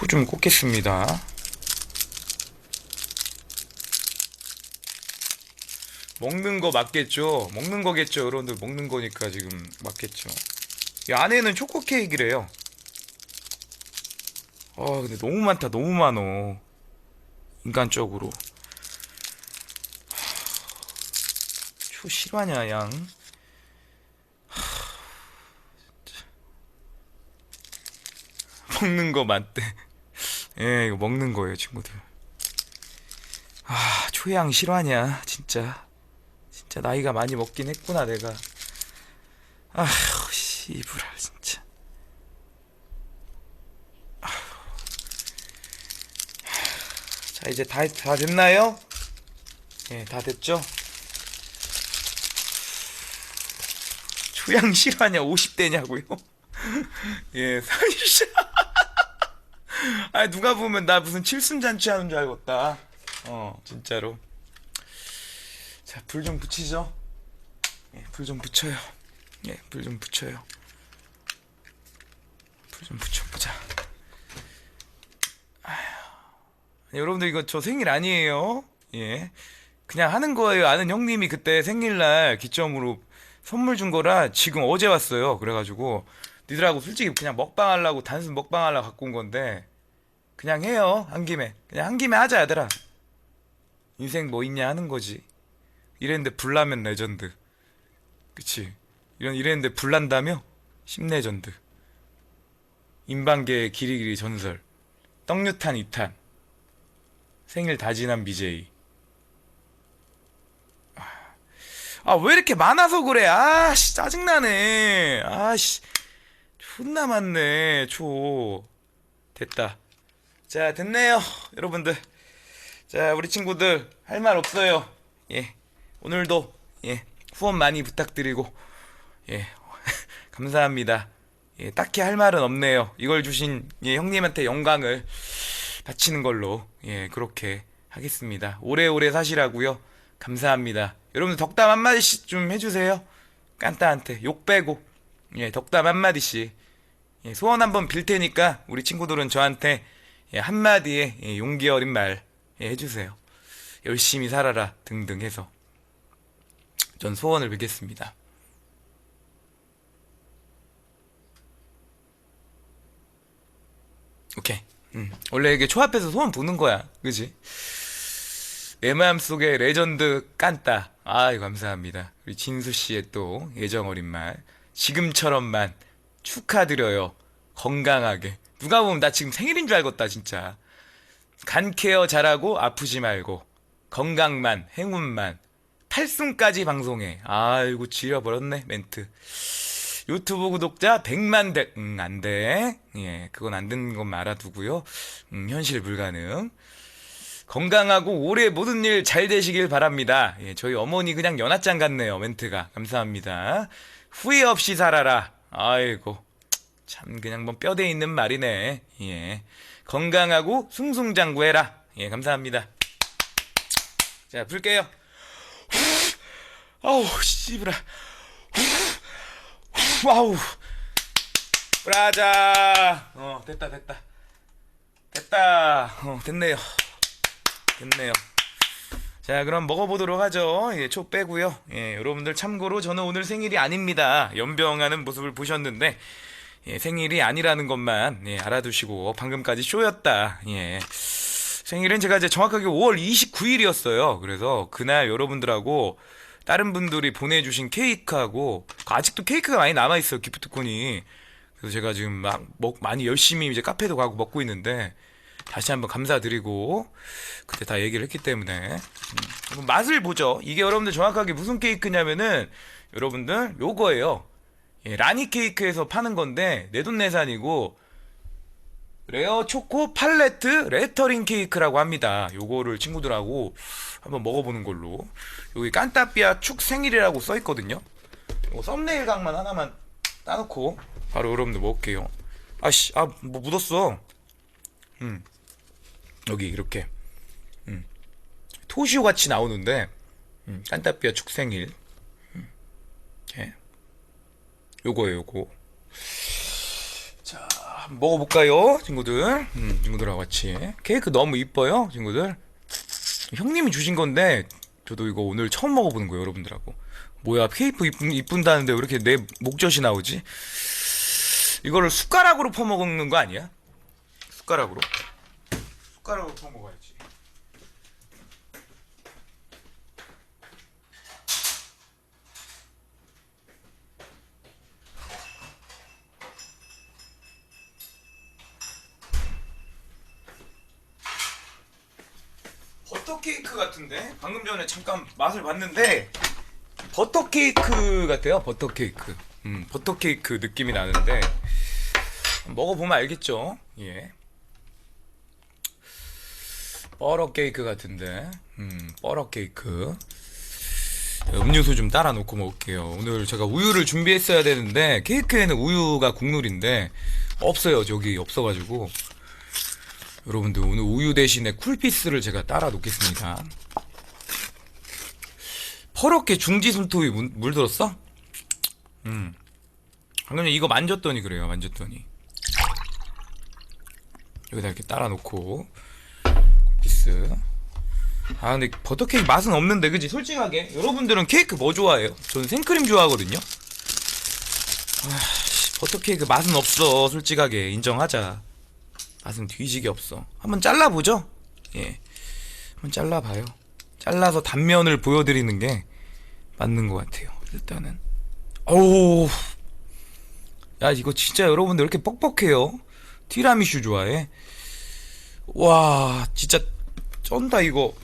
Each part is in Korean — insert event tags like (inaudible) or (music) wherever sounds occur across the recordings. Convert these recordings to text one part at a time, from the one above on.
초 좀 꽂겠습니다. 먹는 거 맞겠죠? 먹는 거겠죠? 여러분들 먹는 거니까 지금 맞겠죠? 이 안에는 초코 케이크래요. 아 근데 너무 많다 너무 많어 인간적으로 초 실화냐 양. 먹는 거 맞대 예 이거 먹는 거예요 친구들 아 초양 실화냐 진짜 진짜 나이가 많이 먹긴 했구나 내가 아휴 씨부랄 진짜 자 이제 다, 다 됐나요? 예, 다 됐죠? 초양 실화냐 50대냐고요? (laughs) 예, 사실 (laughs) 아 누가 보면 나 무슨 칠순 잔치 하는 줄 알겠다. 어, 진짜로. 자, 불 좀 붙이죠. 예, 불 좀 붙여요. 예, 불 좀 붙여요. 불 좀 붙여보자. 아니, 여러분들 이거 저 생일 아니에요. 예. 그냥 하는 거예요. 아는 형님이 그때 생일날 기점으로 선물 준 거라 지금 어제 왔어요. 그래가지고 니들하고 솔직히 그냥 먹방 하려고 단순 먹방 하려고 갖고 온 건데 그냥 해요. 한 김에. 그냥 한 김에 하자 얘들아. 인생 뭐 있냐 하는 거지. 이랬는데 불나면 레전드. 그치? 이런 이랬는데 불난다며? 심레전드. 인방계의 길이길이 전설. 떡류탄 2탄. 생일 다 지난 BJ. 아, 왜 이렇게 많아서 그래? 아, 씨, 짜증나네. 아, 씨. 존나 많네, 초. 됐다. 자, 됐네요. 여러분들. 자, 우리 친구들, 할 말 없어요. 예. 오늘도, 예. 후원 많이 부탁드리고, 예. (laughs) 감사합니다. 예, 딱히 할 말은 없네요. 이걸 주신, 예, 형님한테 영광을 바치는 걸로, 예, 그렇게 하겠습니다. 오래오래 사시라고요. 감사합니다. 여러분들 덕담 한마디씩 좀 해주세요. 깐따한테 욕 빼고 예 덕담 한마디씩 예, 소원 한번 빌 테니까 우리 친구들은 저한테 예, 한마디의 예, 용기 어린 말 예, 해주세요. 열심히 살아라 등등 해서 전 소원을 빌겠습니다. 오케이. 음. 원래 이게 초합해서 소원 부는 거야. 그지? 내 마음속에 레전드 깐따. 아이 감사합니다. 우리 진수 씨의 또 예정 어린 말. 지금처럼만 축하드려요. 건강하게. 누가 보면 나 지금 생일인 줄 알겠다 진짜. 간 케어 잘하고 아프지 말고 건강만 행운만 탈순까지 방송해. 아이고 지려버렸네 멘트. 유튜브 구독자 100만 대, 음, 안 돼. 예, 그건 안 되는 건 알아두고요. 음, 현실 불가능. 건강하고 올해 모든 일 잘 되시길 바랍니다. 예, 저희 어머니 그냥 연하장 같네요. 멘트가. 감사합니다. 후회 없이 살아라. 아이고. 참 그냥 뭐 뼈대 있는 말이네. 예. 건강하고 승승장구해라. 예, 감사합니다. 자, 불게요. 아우, 씨부라. 와우. 브라자. 어, 됐다, 됐다. 됐다. 어, 됐네요. 됐네요. 자, 그럼 먹어보도록 하죠. 예, 초 빼고요. 예, 여러분들 참고로 저는 오늘 생일이 아닙니다. 연병하는 모습을 보셨는데, 예, 생일이 아니라는 것만 예, 알아두시고 방금까지 쇼였다. 예. 생일은 제가 이제 정확하게 5월 29일이었어요. 그래서 그날 여러분들하고 다른 분들이 보내주신 케이크하고 아직도 케이크가 많이 남아 있어요. 기프트콘이. 그래서 제가 지금 막 먹, 많이 열심히 이제 카페도 가고 먹고 있는데 다시 한번 감사드리고 그때 다 얘기를 했기 때문에 음, 맛을 보죠. 이게 여러분들 정확하게 무슨 케이크냐면은 여러분들 요거예요. 예, 라니 케이크에서 파는 건데 내돈내산이고 레어 초코 팔레트 레터링 케이크라고 합니다. 요거를 친구들하고 한번 먹어보는 걸로. 여기 깐따삐아 축 생일이라고 써 있거든요. 요 썸네일 각만 하나만 따놓고 바로 여러분들 먹을게요. 아씨, 아 뭐 묻었어. 음 여기 이렇게 음 토시오 같이 나오는데 음, 깐따삐아 축 생일. 음, 예. 요거예요, 요거. 자, 먹어볼까요, 친구들? 음, 친구들하고 같이 케이크 너무 이뻐요, 친구들. 형님이 주신 건데 저도 이거 오늘 처음 먹어보는 거예요, 여러분들하고. 뭐야, 케이크 이쁜, 이쁜다는데 왜 이렇게 내 목젖이 나오지? 이거를 숟가락으로 퍼먹는 거 아니야? 숟가락으로. 숟가락으로 퍼먹어야지. 버터 케이크 같은데? 방금 전에 잠깐 맛을 봤는데 버터 케이크 같아요 버터 케이크. 음 버터 케이크 느낌이 나는데. 먹어보면 알겠죠? 예. 뻐러 케이크 같은데. 음 뻐러 케이크. 음료수 좀 따라 놓고 먹을게요. 오늘 제가 우유를 준비했어야 되는데 케이크에는 우유가 국룰인데 없어요. 저기 없어가지고 여러분들 오늘 우유 대신에 쿨피스를 제가 따라 놓겠습니다. 퍼렇게 중지 손톱이 물, 물들었어? 음. 방금 전에 이거 만졌더니 그래요. 만졌더니. 여기다 이렇게 따라 놓고 쿨피스. 아 근데 버터 케이크 맛은 없는데 그지? 솔직하게 여러분들은 케이크 뭐 좋아해요? 저는 생크림 좋아하거든요. 아, 씨, 버터 케이크 맛은 없어. 솔직하게 인정하자. 맛은 뒤지게 없어. 한번 잘라보죠. 예. 한번 잘라봐요. 잘라서 단면을 보여드리는 게 맞는 것 같아요. 일단은. 어우. 야, 이거 진짜 여러분들 왜 이렇게 뻑뻑해요? 티라미슈 좋아해? 와, 진짜 쩐다, 이거.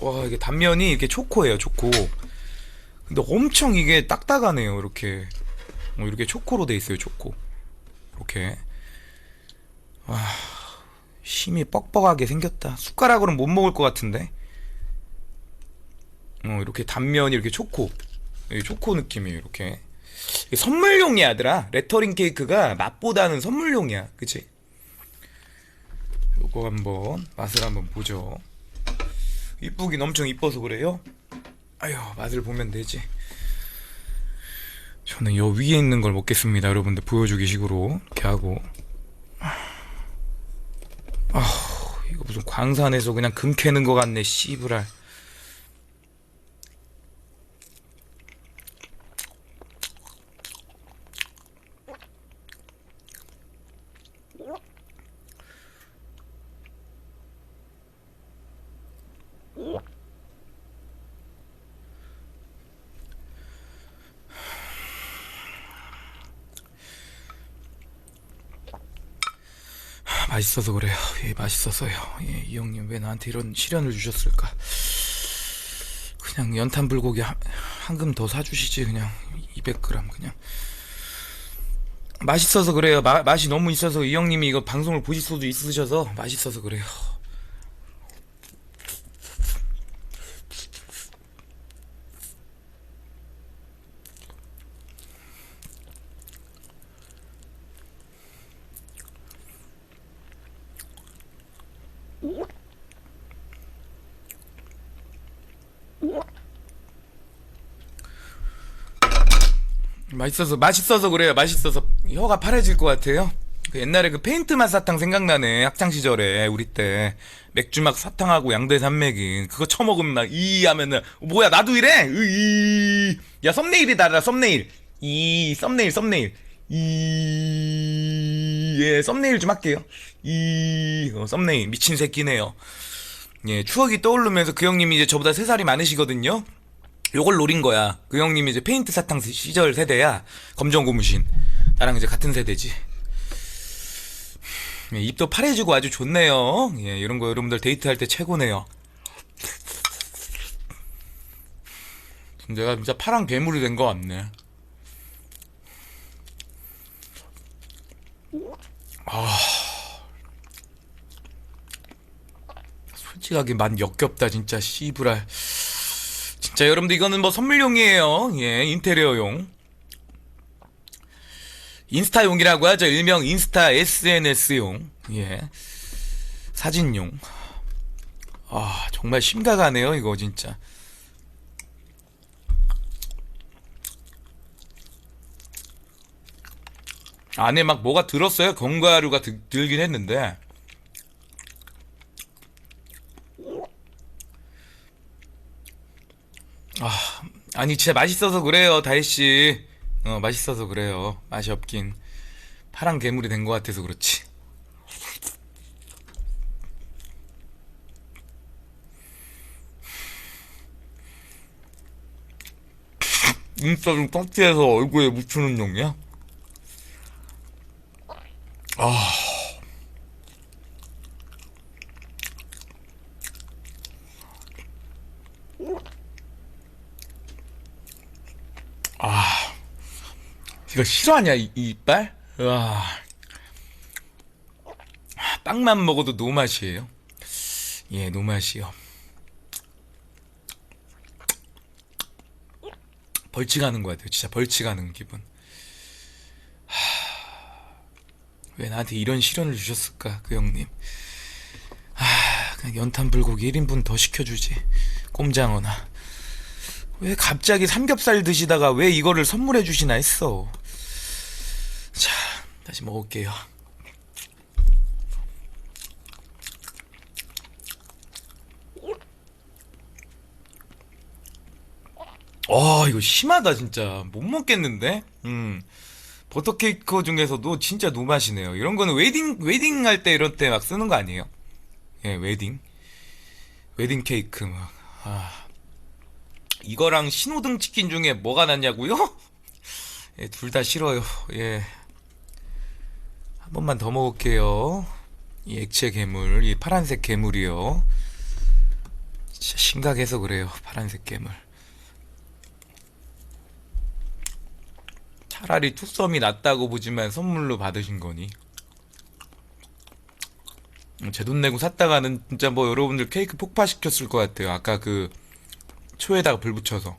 와, 이게 단면이 이렇게 초코예요, 초코. 근데 엄청 이게 딱딱하네요, 이렇게. 어, 이렇게 초코로 돼 있어요, 초코. 이렇게. 힘이 뻑뻑하게 생겼다. 숟가락으로는 못 먹을 것 같은데. 어, 이렇게 단면이 이렇게 초코. 초코 느낌이에요, 이렇게. 선물용이야, 아들아. 레터링 케이크가 맛보다는 선물용이야. 그치? 요거 한번 맛을 한번 보죠. 이쁘긴 엄청 이뻐서 그래요. 아휴, 맛을 보면 되지. 저는 요 위에 있는 걸 먹겠습니다. 여러분들 보여주기 식으로 이렇게 하고. 광산에서 그냥 금 캐는 것 같네 씨부랄 맛있어서 그래요. 예, 맛있어서요. 예, 이 형님 왜 나한테 이런 시련을 주셨을까? 그냥 연탄 불고기 한, 한금 더 사주시지 그냥 200g 그냥 맛있어서 그래요. 마, 맛이 너무 있어서 이 형님이 이거 방송을 보실 수도 있으셔서 맛있어서 그래요. 맛있어서 맛있어서 그래요. 맛있어서 혀가 파래질 것 같아요. 그 옛날에 그 페인트 맛 사탕 생각나네. 학창 시절에 우리 때 맥주 막 사탕하고 양대 산맥인 그거 처먹으면 막 이 하면은 뭐야 나도 이래. 으이. 야 썸네일이다 나 썸네일. 이 썸네일 썸네일. 이 예, 썸네일 좀 할게요. 이 어, 썸네일 미친 새끼네요. 예, 추억이 떠오르면서 그 형님이 이제 저보다 3살이 많으시거든요. 요걸 노린 거야. 그 형님이 이제 페인트 사탕 시절 세대야. 검정 고무신. 나랑 이제 같은 세대지. 예, 입도 파래지고 아주 좋네요. 예, 이런 거 여러분들 데이트할 때 최고네요. 내가 진짜 파란 괴물이 된 거 같네. 아. 솔직하게 맛 역겹다, 진짜, 씨부랄. 자, 여러분들 이거는 뭐 선물용이에요. 예, 인테리어용. 인스타용이라고 하죠. 일명 인스타 SNS용. 예. 사진용. 아, 정말 심각하네요, 이거 진짜. 안에 막 뭐가 들었어요. 견과류가 들, 들긴 했는데. 아, 아니 진짜 맛있어서 그래요, 다혜 씨. 어, 맛있어서 그래요. 맛이 없긴. 파란 괴물이 된 것 같아서 그렇지. 인싸 좀 떡지해서 얼굴에 묻히는 용이야? 아. 아. 이거 실화냐, 이, 이 이빨? 와. 빵만 먹어도 노맛이에요. 예, 노맛이요. 벌칙하는 것 같아요. 진짜 벌칙하는 기분. 하... 왜 나한테 이런 시련을 주셨을까, 그 형님. 하... 그냥 연탄 불고기 1인분 더 시켜주지. 꼼장어나. 왜 갑자기 삼겹살 드시다가 왜 이거를 선물해 주시나 했어. 자, 다시 먹을게요. 와, 이거 심하다, 진짜. 못 먹겠는데? 음. 버터케이크 중에서도 진짜 노맛이네요. 이런 거는 웨딩, 웨딩 할 때 이럴 때막 쓰는 거 아니에요? 예, 웨딩. 웨딩 케이크, 막. 아. 이거랑 신호등 치킨 중에 뭐가 낫냐고요? (laughs) 예, 둘 다 싫어요. 예. 한 번만 더 먹을게요. 이 액체 괴물, 이 파란색 괴물이요. 진짜 심각해서 그래요. 파란색 괴물. 차라리 투썸이 낫다고 보지만 선물로 받으신 거니. 제 돈 내고 샀다가는 진짜 뭐 여러분들 케이크 폭파시켰을 것 같아요. 아까 그 초에다가 불 붙여서.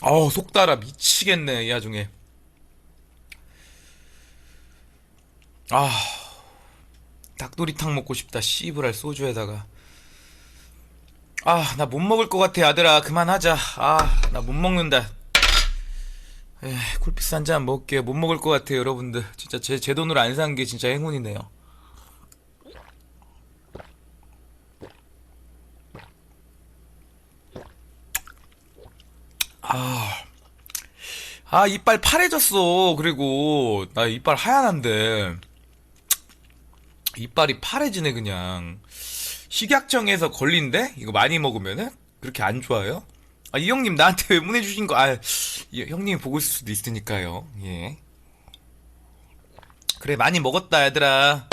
아우 속 달아 미치겠네 이 와중에. 아 닭도리탕 먹고 싶다 씨부랄 소주에다가. 아, 나 못 먹을 것 같아, 아들아. 그만하자. 아, 나 못 먹는다. 에, 쿨피스 한 잔 먹을게요. 못 먹을 것 같아요, 여러분들. 진짜 제, 제 돈으로 안 산 게 진짜 행운이네요. 아, 아, 이빨 파래졌어. 그리고, 나 이빨 하얀한데. 이빨이 파래지네, 그냥. 식약청에서 걸린대? 이거 많이 먹으면은? 그렇게 안 좋아요? 아, 이 형님 나한테 왜 보내주신 거, 아, 이 형님이 보고 있을 수도 있으니까요. 예. 그래, 많이 먹었다, 얘들아.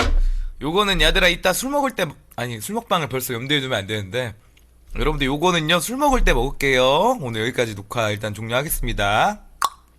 요거는 얘들아, 이따 술 먹을 때, 아니, 술 먹방을 벌써 염두에 두면 안 되는데. 여러분들 요거는요, 술 먹을 때 먹을게요. 오늘 여기까지 녹화 일단 종료하겠습니다.